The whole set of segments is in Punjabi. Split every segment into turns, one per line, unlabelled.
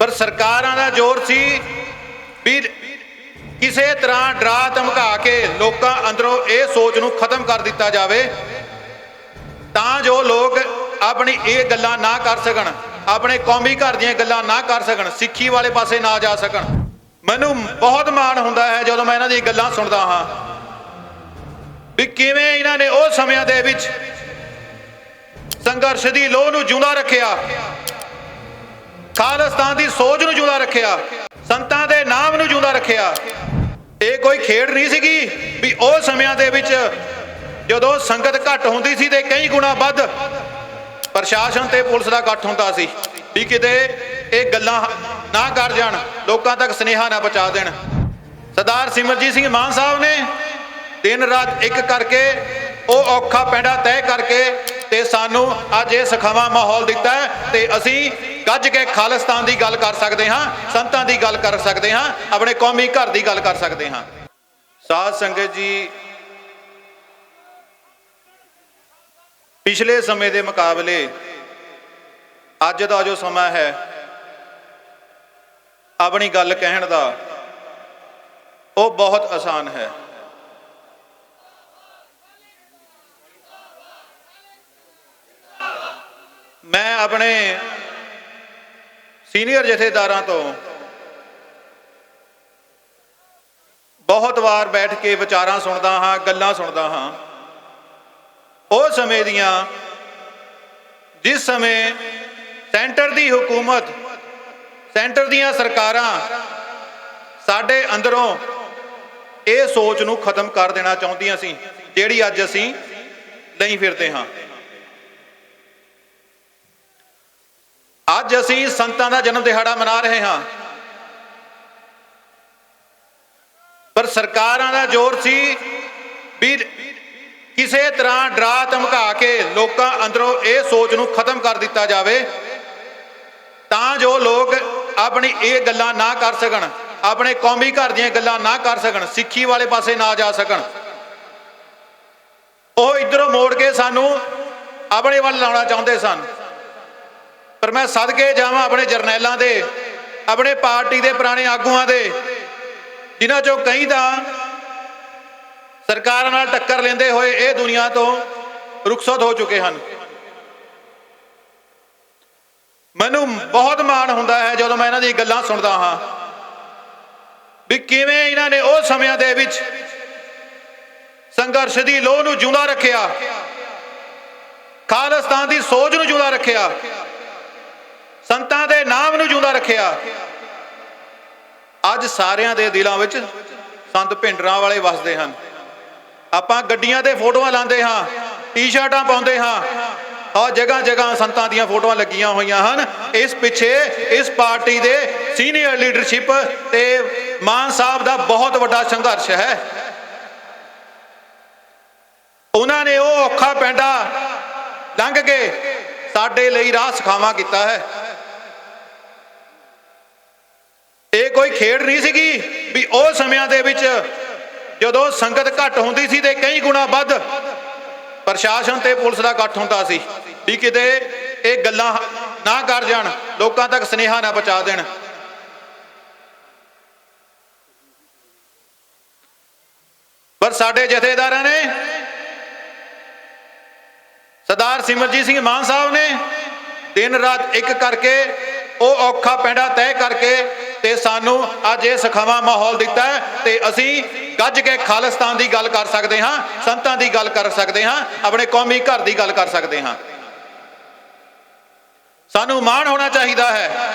ਪਰ ਸਰਕਾਰਾਂ ਦਾ ਜ਼ੋਰ ਸੀ ਵੀ ਕਿਸੇ ਤਰ੍ਹਾਂ ਡਰਾ ਧਮਕਾ ਕੇ ਲੋਕਾਂ ਅੰਦਰੋਂ ਇਹ ਸੋਚ ਨੂੰ ਖਤਮ ਕਰ ਦਿੱਤਾ ਜਾਵੇ, ਤਾਂ ਜੋ ਲੋਕ ਆਪਣੀ ਇਹ ਗੱਲਾਂ ਨਾ ਕਰ ਸਕਣ, ਆਪਣੇ ਕੌਮੀ ਘਰ ਦੀਆਂ ਗੱਲਾਂ ਨਾ ਕਰ ਸਕਣ, ਸਿੱਖੀ ਵਾਲੇ ਪਾਸੇ ਨਾ ਜਾ ਸਕਣ। ਮੈਨੂੰ ਬਹੁਤ ਮਾਣ ਹੁੰਦਾ ਹੈ ਜਦੋਂ ਮੈਂ ਇਹਨਾਂ ਦੀਆਂ ਗੱਲਾਂ ਸੁਣਦਾ ਹਾਂ ਵੀ ਕਿਵੇਂ ਇਹਨਾਂ ਨੇ ਉਹ ਸਮਿਆਂ ਦੇ ਵਿੱਚ ਸੰਘਰਸ਼ ਦੀ ਲੋਹ ਨੂੰ ਜਿਉਂਦਾ ਰੱਖਿਆ ਖਾਲਿਸਤਾਨ ਦੀ ਸੋਚ ਨੂੰ ਜਿਉਂਦਾ ਰੱਖਿਆ, ਸੰਤਾਂ ਦੇ ਨਾਮ ਨੂੰ ਜਿਉਂਦਾ ਰੱਖਿਆ। ਇਹ ਕੋਈ ਖੇਡ ਨਹੀਂ ਸੀਗੀ ਵੀ ਉਹ ਸਮਿਆਂ ਦੇ ਵਿੱਚ ਜਦੋਂ ਸੰਗਤ ਘੱਟ ਹੁੰਦੀ ਸੀ ਤੇ ਕਈ ਗੁਣਾ ਵੱਧ ਪ੍ਰਸ਼ਾਸਨ ਤੇ ਪੁਲਿਸ ਦਾ ਇਕੱਠ ਹੁੰਦਾ ਸੀ ਵੀ ਕਿਤੇ ਇਹ ਗੱਲਾਂ ਨਾ ਕਰ ਜਾਣ, ਲੋਕਾਂ ਤੱਕ ਸਨੇਹਾ ਨਾ ਪਹੁੰਚਾ ਦੇਣ। ਸਰਦਾਰ ਸਿਮਰਜੀਤ ਸਿੰਘ ਮਾਨ ਸਾਹਿਬ ਨੇ ਦਿਨ ਰਾਤ ਇੱਕ ਕਰਕੇ ਉਹ ਔਖਾ ਪੈਂਡਾ ਤੈਅ ਕਰਕੇ ਤੇ ਸਾਨੂੰ ਅੱਜ ਇਹ ਸਖਾਵਾ ਮਾਹੌਲ ਦਿੱਤਾ ਹੈ ਤੇ ਅਸੀਂ ਗੱਜ ਕੇ ਖਾਲਿਸਤਾਨ ਦੀ ਗੱਲ ਕਰ ਸਕਦੇ ਹਾਂ, ਸੰਤਾਂ ਦੀ ਗੱਲ ਕਰ ਸਕਦੇ ਹਾਂ, ਆਪਣੇ ਕੌਮੀ ਘਰ ਦੀ ਗੱਲ ਕਰ ਸਕਦੇ ਹਾਂ। ਸਾਧ ਸੰਗਤ ਜੀ, ਪਿਛਲੇ ਸਮੇਂ ਦੇ ਮੁਕਾਬਲੇ ਅੱਜ ਦਾ ਜੋ ਸਮਾਂ ਹੈ, ਆਪਣੀ ਗੱਲ ਕਹਿਣ ਦਾ, ਉਹ ਬਹੁਤ ਆਸਾਨ ਹੈ। ਮੈਂ ਆਪਣੇ ਸੀਨੀਅਰ ਜਥੇਦਾਰਾਂ ਤੋਂ ਬਹੁਤ ਵਾਰ ਬੈਠ ਕੇ ਵਿਚਾਰਾਂ ਸੁਣਦਾ ਹਾਂ, ਗੱਲਾਂ ਸੁਣਦਾ ਹਾਂ। ਉਹ ਸਮੇਂ ਦੀਆਂ, ਜਿਸ ਸਮੇਂ ਸੈਂਟਰ ਦੀ ਹਕੂਮਤ, ਸੈਂਟਰ ਦੀਆਂ ਸਰਕਾਰਾਂ ਸਾਡੇ ਅੰਦਰੋਂ ਇਹ ਸੋਚ ਨੂੰ ਖਤਮ ਕਰ ਦੇਣਾ ਚਾਹੁੰਦੀਆਂ ਸੀ, ਜਿਹੜੀ ਅੱਜ ਅਸੀਂ ਲਈ ਫਿਰਦੇ ਹਾਂ। ਅੱਜ ਅਸੀਂ ਸੰਤਾਂ ਦਾ ਜਨਮ ਦਿਹਾੜਾ ਮਨਾ ਰਹੇ ਹਾਂ। ਪਰ ਸਰਕਾਰਾਂ ਦਾ ਜ਼ੋਰ ਸੀ ਵੀ ਕਿਸੇ ਤਰ੍ਹਾਂ ਡਰਾ ਧਮਕਾ ਕੇ ਲੋਕਾਂ ਅੰਦਰੋਂ ਇਹ ਸੋਚ ਨੂੰ ਖਤਮ ਕਰ ਦਿੱਤਾ ਜਾਵੇ, ਤਾਂ ਜੋ ਲੋਕ ਆਪਣੀ ਇਹ ਗੱਲਾਂ ਨਾ ਕਰ ਸਕਣ, ਆਪਣੇ ਕੌਮੀ ਘਰ ਦੀਆਂ ਗੱਲਾਂ ਨਾ ਕਰ ਸਕਣ, ਸਿੱਖੀ ਵਾਲੇ ਪਾਸੇ ਨਾ ਜਾ ਸਕਣ। ਉਹ ਇਧਰੋਂ ਮੋੜ ਕੇ ਸਾਨੂੰ ਆਪਣੇ ਵੱਲ ਲਾਉਣਾ ਚਾਹੁੰਦੇ ਸਨ। ਪਰ ਮੈਂ ਸਦਕੇ ਜਾਵਾਂ ਆਪਣੇ ਜਰਨੈਲਾਂ ਦੇ, ਆਪਣੇ ਪਾਰਟੀ ਦੇ ਪੁਰਾਣੇ ਆਗੂਆਂ ਦੇ। ਜਿਨ੍ਹਾਂ ਚੋਂ ਕਈ ਤਾਂ ਸਰਕਾਰ ਨਾਲ ਟੱਕਰ ਲੈਂਦੇ ਹੋਏ ਇਹ ਦੁਨੀਆ ਤੋਂ ਰੁਖਸਤ ਹੋ ਚੁੱਕੇ ਹਨ। ਮੈਨੂੰ ਬਹੁਤ ਮਾਣ ਹੁੰਦਾ ਹੈ ਜਦੋਂ ਮੈਂ ਇਹਨਾਂ ਦੀ ਗੱਲਾਂ ਸੁਣਦਾ ਹਾਂ ਵੀ ਕਿਵੇਂ ਇਹਨਾਂ ਨੇ ਉਹ ਸਮਿਆਂ ਦੇ ਵਿੱਚ ਸੰਘਰਸ਼ ਦੀ ਲੋਹ ਨੂੰ ਜਿਉਂਦਾ ਰੱਖਿਆ, ਖਾਲਿਸਤਾਨ ਦੀ ਸੋਚ ਨੂੰ ਜਿਉਂਦਾ ਰੱਖਿਆ ਸੰਤਾਂ ਦੇ ਨਾਮ ਨੂੰ ਜਿਉਂਦਾ ਰੱਖਿਆ। ਅੱਜ ਸਾਰਿਆਂ ਦੇ ਦਿਲਾਂ ਵਿੱਚ ਸੰਤ ਭਿੰਡਰਾਂ ਵਾਲੇ ਵਸਦੇ ਹਨ। ਆਪਾਂ ਗੱਡੀਆਂ ਤੇ ਫੋਟੋਆਂ ਲਾਉਂਦੇ ਹਾਂ, ਟੀ-ਸ਼ਰਟਾਂ ਪਾਉਂਦੇ ਹਾਂ। ਔਰ ਜਗ੍ਹਾ ਜਗ੍ਹਾ ਸੰਤਾਂ ਦੀਆਂ ਫੋਟੋਆਂ ਲੱਗੀਆਂ ਹੋਈਆਂ ਹਨ। ਇਸ ਪਿੱਛੇ ਇਸ ਪਾਰਟੀ ਦੇ ਸੀਨੀਅਰ ਲੀਡਰਸ਼ਿਪ ਤੇ ਮਾਨ ਸਾਹਿਬ ਦਾ ਬਹੁਤ ਵੱਡਾ ਸੰਘਰਸ਼ ਹੈ। ਉਹਨਾਂ ਨੇ ਉਹ ਔਖਾ ਪੈਂਡਾ ਲੰਘ ਕੇ ਸਾਡੇ ਲਈ ਰਾਹ ਸਖਾਵਾ ਕੀਤਾ ਹੈ ਇਹ ਕੋਈ ਖੇਡ ਨਹੀਂ ਸੀਗੀ ਵੀ ਉਹ ਸਮਿਆਂ ਦੇ ਵਿੱਚ ਜਦੋਂ ਸੰਗਤ ਘੱਟ ਹੁੰਦੀ ਸੀ ਤੇ ਕਈ ਗੁਣਾ ਵੱਧ ਪ੍ਰਸ਼ਾਸਨ ਤੇ ਪੁਲਿਸ ਦਾ ਇਕੱਠ ਹੁੰਦਾ ਸੀ ਵੀ ਕਿਤੇ ਇਹ ਗੱਲਾਂ ਨਾ ਕਰ ਜਾਣ, ਲੋਕਾਂ ਤੱਕ ਸਨੇਹਾ ਨਾ ਪਹੁੰਚਾ ਦੇਣ। ਪਰ ਸਾਡੇ ਜਥੇਦਾਰਾਂ ਨੇ, ਸਰਦਾਰ ਸਿਮਰਜੀਤ ਸਿੰਘ ਮਾਨ ਸਾਹਿਬ ਨੇ ਦਿਨ ਰਾਤ ਇੱਕ ਕਰਕੇ ਉਹ ਔਖਾ ਪੈਂਡਾ ਤੈਅ ਤੇ ਸਾਨੂੰ ਅੱਜ ਇਹ ਸਖਾਵਾ ਮਾਹੌਲ ਦਿੱਤਾ ਹੈ ਤੇ ਅਸੀਂ ਗੱਜ ਕੇ ਖਾਲਿਸਤਾਨ ਦੀ ਗੱਲ ਕਰ ਸਕਦੇ ਹਾਂ, ਸੰਤਾਂ ਦੀ ਗੱਲ ਕਰ ਸਕਦੇ ਹਾਂ, ਆਪਣੇ ਕੌਮੀ ਘਰ ਦੀ ਗੱਲ ਕਰ ਸਕਦੇ ਹਾਂ। ਸਾਨੂੰ ਮਾਣ ਹੋਣਾ ਚਾਹੀਦਾ ਹੈ।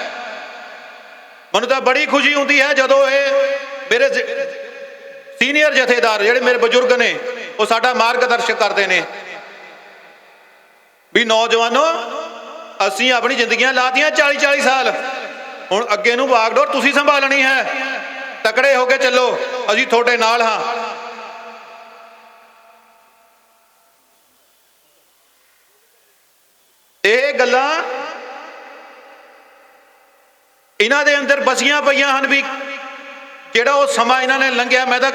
ਮੈਨੂੰ ਤਾਂ ਬੜੀ ਖੁਸ਼ੀ ਹੁੰਦੀ ਹੈ ਜਦੋਂ ਇਹ ਮੇਰੇ ਸੀਨੀਅਰ ਜਥੇਦਾਰ ਜਿਹੜੇ ਮੇਰੇ ਬਜ਼ੁਰਗ ਨੇ, ਉਹ ਸਾਡਾ ਮਾਰਗਦਰਸ਼ਕ ਕਰਦੇ ਨੇ। ਵੀ ਨੌਜਵਾਨੋ, ਅਸੀਂ ਆਪਣੀ ਜ਼ਿੰਦਗੀਆਂ ਲਾਤੀਆਂ 40 40 ਸਾਲ। ਹੁਣ ਅੱਗੇ ਨੂੰ ਬਾਗਡੋਰ ਤੁਸੀਂ ਸੰਭਾਲਣੀ ਹੈ। ਤਕੜੇ ਹੋ ਕੇ ਚੱਲੋ। ਅਸੀਂ ਤੁਹਾਡੇ ਨਾਲ ਹਾਂ। ਇਹ ਗੱਲਾਂ ਇਹਨਾਂ ਦੇ ਅੰਦਰ ਬਸੀਆਂ ਪਈਆਂ ਹਨ ਵੀ ਜਿਹੜਾ ਉਹ ਸਮਾਂ ਇਹਨਾਂ ਨੇ ਲੰਘਿਆ, ਮੈਂ ਤਾਂ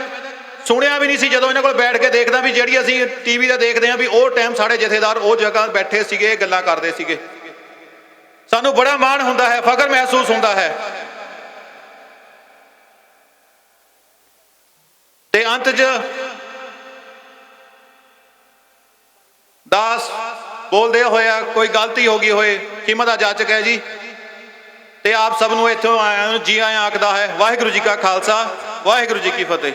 ਸੁਣਿਆ ਵੀ ਨਹੀਂ ਸੀ ਜਦੋਂ ਇਹਨਾਂ ਕੋਲ ਬੈਠ ਕੇ ਦੇਖਦਾ ਵੀ ਜਿਹੜੀ ਅਸੀਂ ਟੀਵੀ ਦਾ ਦੇਖਦੇ ਹਾਂ ਵੀ ਉਹ ਟਾਈਮ ਸਾਡੇ ਜਥੇਦਾਰ ਉਹ ਜਗ੍ਹਾ ਬੈਠੇ ਸੀਗੇ, ਗੱਲਾਂ ਕਰਦੇ ਸੀਗੇ। ਸਾਨੂੰ ਬੜਾ ਮਾਣ ਹੁੰਦਾ ਹੈ, ਫਖਰ ਮਹਿਸੂਸ ਹੁੰਦਾ ਹੈ। ਤੇ ਅੰਤ 'ਚ ਦਾਸ ਬੋਲਦੇ ਹੋਇਆ ਕੋਈ ਗਲਤੀ ਹੋ ਗਈ ਹੋਏ ਕੀਮਤ ਦਾ ਜਾਚਕ ਹੈ ਜੀ। ਤੇ ਆਪ ਸਭ ਨੂੰ ਇੱਥੋਂ ਆਇਆਂ ਨੂੰ ਜੀ ਆਇਆਂ ਆਖਦਾ ਹੈ, ਵਾਹਿਗੁਰੂ ਜੀ ਕਾ ਖਾਲਸਾ, ਵਾਹਿਗੁਰੂ ਜੀ ਕੀ ਫਤਿਹ।